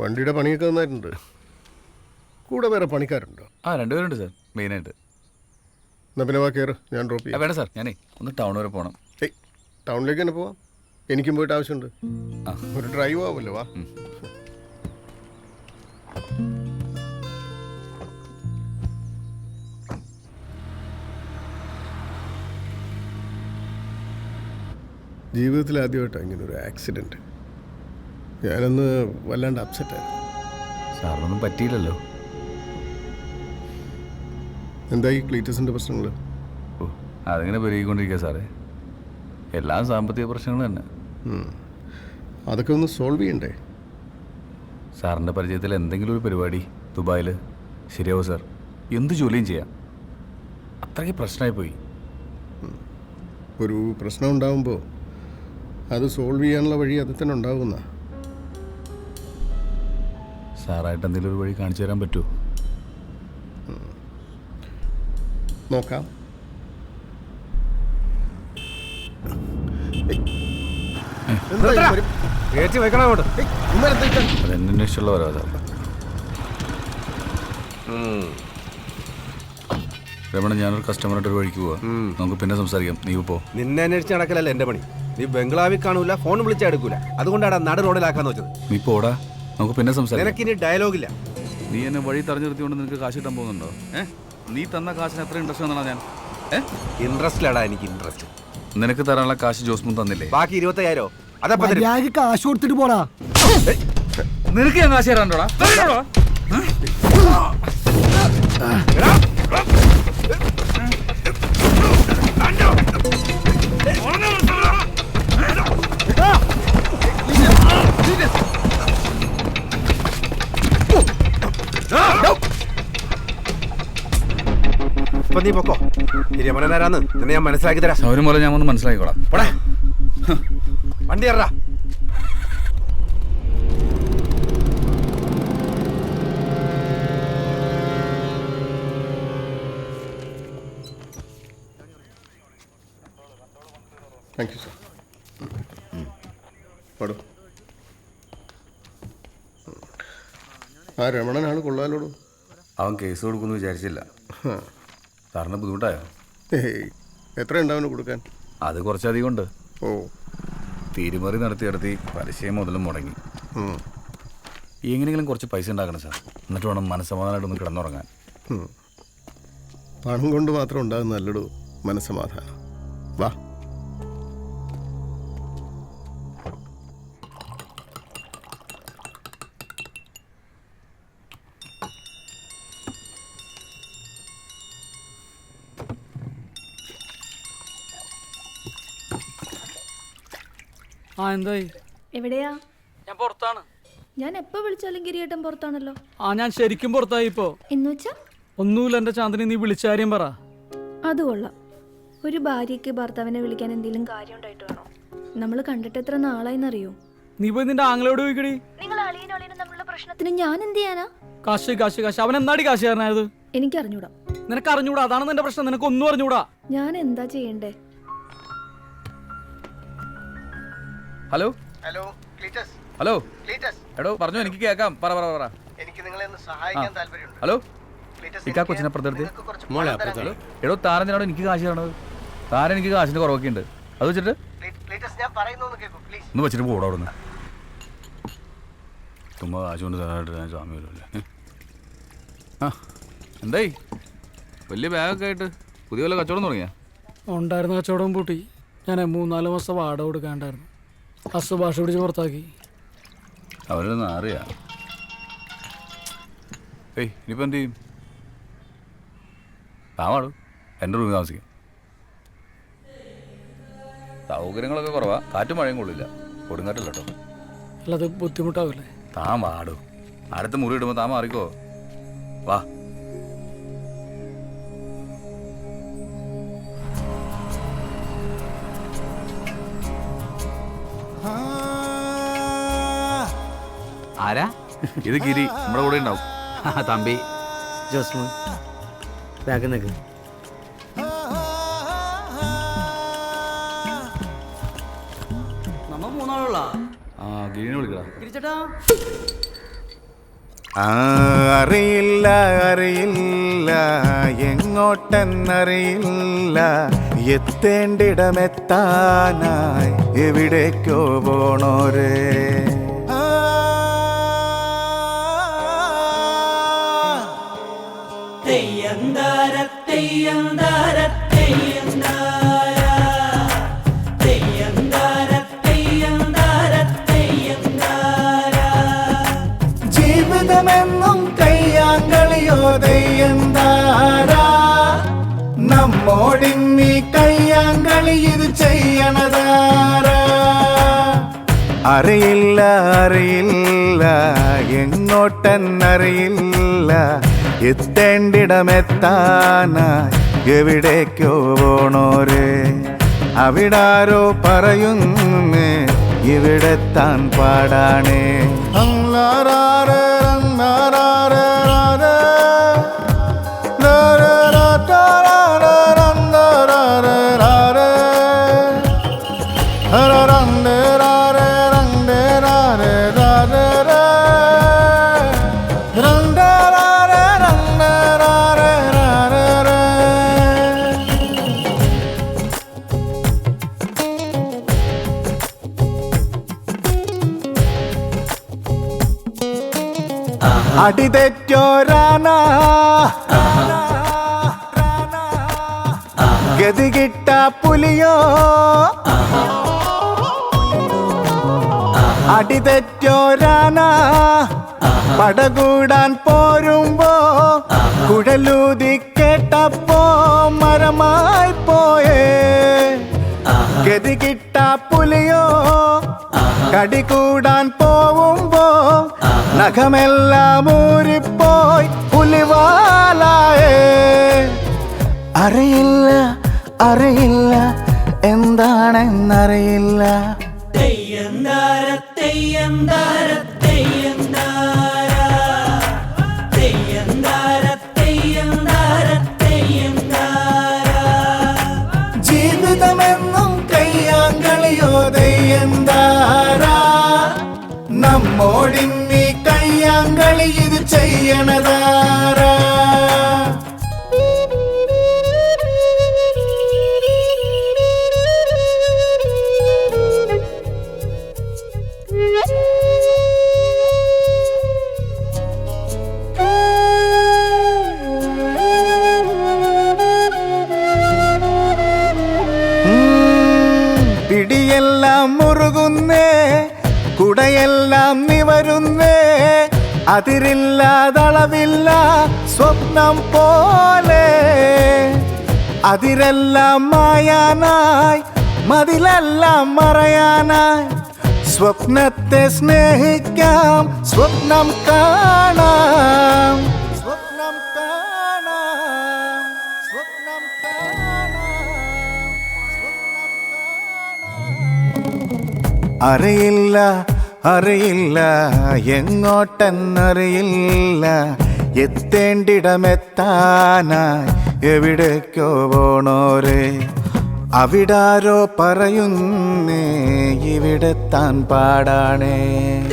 വണ്ടിയുടെ പണിയൊക്കെ നന്നായിട്ടുണ്ട്. കൂടെ വേറെ പണിക്കാരുണ്ടോ? ആ രണ്ടുപേരുണ്ട് സാർ. മെയിനായിട്ട്. എന്നാ പിന്നെ വാ കയറ് ഞാൻ ഡ്രോപ്പ് ചെയ്യാം. വേണ്ട സാർ. ഞാനേ ഒന്ന് ടൗൺ വരെ പോകണം ഏയ് ടൗണിലേക്ക് തന്നെ പോവാം. എനിക്കും പോയിട്ട് ആവശ്യമുണ്ട്. ആ. ഒരു ഡ്രൈവ് ആവുമല്ലോ വാ. ജീവിതത്തിൽ ആദ്യമായിട്ടാണ് ഇങ്ങനെ ഒരു ആക്സിഡന്റ് ഞാനൊന്ന് വല്ലാണ്ട് അപ്സെറ്റായിരുന്നു സാറിനൊന്നും പറ്റിയില്ലല്ലോ. എന്തായി ക്ലീറ്റസിന്റെ പ്രശ്നങ്ങൾ ഓ അതിങ്ങനെ പെരുകിക്കൊണ്ടിരിക്കുക സാറേ. എല്ലാ സാമ്പത്തിക പ്രശ്നങ്ങളും തന്നെ. അതൊക്കെ ഒന്ന് സോൾവ് ചെയ്യണ്ടേ? സാറിന്റെ പരിചയത്തിൽ എന്തെങ്കിലും ഒരു പരിപാടി ദുബായിൽ ശരിയാവും സാർ? എന്ത് ജോലിയും ചെയ്യാം. അത്രയ്ക്ക് പ്രശ്നമായി പോയി. ഒരു പ്രശ്നം ഉണ്ടാകുമ്പോൾ അത് സോൾവ് ചെയ്യാനുള്ള വഴി അത് തന്നെ ഉണ്ടാകുന്ന സാറായിട്ട് എന്തെങ്കിലും ഒരു വഴി കാണിച്ചു തരാൻ പറ്റുമോ നോക്കാം. സാർ. രമണ ഞാനൊരു കസ്റ്റമറായിട്ട് ഒരു വഴിക്ക് പോവാ. നമുക്ക് പിന്നെ സംസാരിക്കാം. നീ പോ. നിന്നെ അന്വേഷിച്ച് നടക്കലല്ല എന്റെ പണി? നീ ബംഗ്ലാവിൽ കാണൂല ഫോൺ വിളിച്ചാൽ എടുക്കൂല. അതുകൊണ്ടാണ് നട റോഡിലാക്കാന്ന് വെച്ചത്. നീ പോടാ. നമുക്ക് പിന്നെ സംസാരിക്കാം. നിനക്കിനി ഡയലോഗില്ല നീ എന്നെ വഴി തടഞ്ഞു നിർത്തിക്കൊണ്ട് നിനക്ക് കാശ് കിട്ടാൻ പോകുന്നുണ്ടോ? ഏ? നീ തന്ന കാശിന് എത്ര ഇൻട്രസ്റ്റ് എന്നാണ് ഞാൻ? ഇൻട്രസ്റ്റ് ഇൻട്രസ്റ്റിലടാ എനിക്ക് ഇൻട്രസ്റ്റ് നിനക്ക് തരാനുള്ള കാശ് ജോസ്മു തന്നില്ലേ? ബാക്കി ഇരുപത്തയ്യായിരോ? അതപ്പോ തരും. മര്യാദയ്ക്ക് കാശ് കൊടുത്തിട്ട് പോടാ. നിനക്ക് ഞാൻ കാശ് തരാണ്ടോടാ തരാണ്ടോടാ? ഇപ്പൊ നീ പൊക്കോ. രമണനാരാന്ന് നിന്നെ ഞാൻ മനസ്സിലാക്കി തരാം. സൗരം പോലെ ഞാൻ ഒന്ന് മനസ്സിലാക്കിക്കോളാം. പോടാ. വണ്ടി ഇറ താങ്ക് യു സാർ പാടും. ആ രമണനാണ് കൊള്ളാലോടും. അവൻ കേസ് കൊടുക്കുമെന്ന് വിചാരിച്ചില്ല. സാറിന് ബുദ്ധിമുട്ടായോ? എത്ര ഉണ്ടാവുന്നു കൊടുക്കാൻ? അത് കുറച്ചധികം ഉണ്ട്. ഓ. തീരുമറി നടത്തി നടത്തി പലിശയും മുതലും മുടങ്ങി. എങ്ങനെയെങ്കിലും കുറച്ച് പൈസ ഉണ്ടാക്കണം സാർ. എന്നിട്ട് വേണം മനസ്സമാധാനമായിട്ടൊന്ന് കിടന്നുറങ്ങാൻ. പണം കൊണ്ട് മാത്രം ഉണ്ടാകുന്ന നല്ലൊരു മനസ്സമാധാനം. വാ. ആ എന്തായി? എവിടെയാ? ഞാൻ പുറത്താണ്. ഞാൻ എപ്പോ വിളിച്ചാലും ഗിരിയേട്ടൻ പുറത്താണല്ലോ. ആ ഞാൻ ശരിക്കും പുറത്തായി ഇപ്പോ. എന്നുവെച്ചാ? ഒന്നുമില്ല എന്റെ ചാന്ദിനി നീ വിളിച്ച കാര്യം പറ. അത് കൊള്ളാം. ഒരു ഭാര്യക്ക് ഭർത്താവിനെ വിളിക്കാൻ എന്തെങ്കിലും കാര്യം ഉണ്ടായിട്ട് വേണോ? നമ്മൾ കണ്ടിട്ട് എത്ര നാളായിന്നറിയോ? നീ പോയി നിന്റെ ആങ്ങളോട് ചോദിക്കടി നിങ്ങൾ അളിയനും അളിയനും തമ്മിലുള്ള പ്രശ്നത്തിന് ഞാൻ എന്ത് ചെയ്യാനാ? കാശ് കാശ് കാശ്. അവൻ എന്നാടി കാശുകാരനായത് എനിക്ക് അറിഞ്ഞൂടാ നിനക്ക് അറിഞ്ഞൂടാ. അതാണ് നിന്റെ പ്രശ്നം. നിനക്ക് ഒന്നും അറിഞ്ഞൂടാ. ഞാൻ എന്താ ചെയ്യണ്ടേ? Hello hello Cleetus hello Cleetus എടോ പറഞ്ഞു എനിക്ക് കേൾക്കാം. പറ പറ പറ. എനിക്ക് നിങ്ങളെ ഒന്ന് സഹായിക്കാൻ താല്പര്യമുണ്ട്. ഹലോ ക്ലീറ്റസ് ഇക്കാ കൊച്ചിനെ തരാൻ എടോ താരനാണോ എനിക്ക് കാശ് തരണത്? താരൻ എനിക്ക് കാശിന്റെ കുറവൊക്കെ ഉണ്ട്. അത് വെച്ചിട്ട്? ഒന്ന് വെച്ചിട്ട് പോടാ അവിടെ നിന്ന് തുമ്പ കാശ് കൊണ്ട് തരാനായിട്ട് ഞാൻ സ്വാമിയല്ലേ ആ എന്തായി? വലിയ ബാഗൊക്കെ ആയിട്ട് പുതിയ വല്ല കച്ചവടം തുടങ്ങിയാ? ഉണ്ടായിരുന്ന കച്ചവടം പൂട്ടി. ഞാൻ മൂന്നാൽ മാസം വാടക കൊടുക്കാണ്ടായിരുന്നു. അസ് ഭാഷ പിടിച്ച് പുറത്താക്കി. അവരൊന്നും അറിയാം. ഏയ് ഇനിയിപ്പോൾ എന്ത് ചെയ്യും? താമാളു എന്റെ റൂമിൽ താമസിക്കും. സൗകര്യങ്ങളൊക്കെ കുറവാ. കാറ്റും മഴയും കൊള്ളില്ല കൊടുങ്കാറ്റല്ല കേട്ടോ അല്ലാതെ ബുദ്ധിമുട്ടാവില്ലേ? താൻ വാടു. അടുത്ത മുറി ഇടുമ്പോൾ താൻ മാറിക്കോ. വാ. ആരാ? ഇത് ഗിരി നമ്മുടെ കൂടെ ഉണ്ടാവും. തമ്പി. ജോസ്മോൻ ബാഗ് നിൽക്ക് നമ്മ മൂന്നാളുള്ള. ആ ഗിരിനെ വിളിക്കടാ. ഗിരിച്ചേട്ടാ. അറിയില്ല അറിയില്ല എങ്ങോട്ടെന്നറിയില്ല എത്തേണ്ടിടമെത്താനായി എവിടേക്കോ പോണോരേ. അറിയില്ല അറിയില്ല. എങ്ങോട്ടെന്നറിയില്ല. എത്തേണ്ടിടമെത്താനായി എവിടേക്കോ പോണോരേ? അവിടാരോ പറയുന്നേ? ഇവിടെത്താൻ താൻ പാടാണേ. അങ്ലാരാരേ അടിതെറ്റോരാന ഗതികിട്ട പുലിയോ. അടി അടിതെറ്റോരാന പടകൂടാൻ പോരുമ്പോ കുഴലൂതി കേട്ടപ്പോ മരമായി പോയേ. ഗതികിട്ട പുലിയോ. കടി കൂടാൻ പോവുമ്പോ നഖമെല്ലാം ഊരിപ്പോയി പുലിവാലായേ. അറിയില്ല അറിയില്ല എന്താണെന്നറിയില്ല. ജീവിതമെന്നും കയ്യാങ്കളിയോ ദയ്യന്താര നമ്മോടിന്നീ കയ്യാങ്കളി ഇത് ചെയ്യണതാരാ? പിടിയെല്ലാം മുറുകുന്നേ കുടയെല്ലാം നിവരുന്നേ അതിരില്ലാതളവില്ല സ്വപ്നം പോലെ. അതിരെല്ലാം മായാനായി മതിലെല്ലാം മറയാനായി. സ്വപ്നത്തെ സ്നേഹിക്കാം സ്വപ്നം കാണാം. സ്വപ്നം കാണാം സ്വപ്നം കാണാം അറിയില്ല അറിയില്ല എങ്ങോട്ടെന്നറിയില്ല. എത്തേണ്ടിടമെത്താനായി എവിടേക്കോ പോണോരേ. അവിടാരോ പറയുന്നേ ഇവിടെ താൻ പാടാണേ.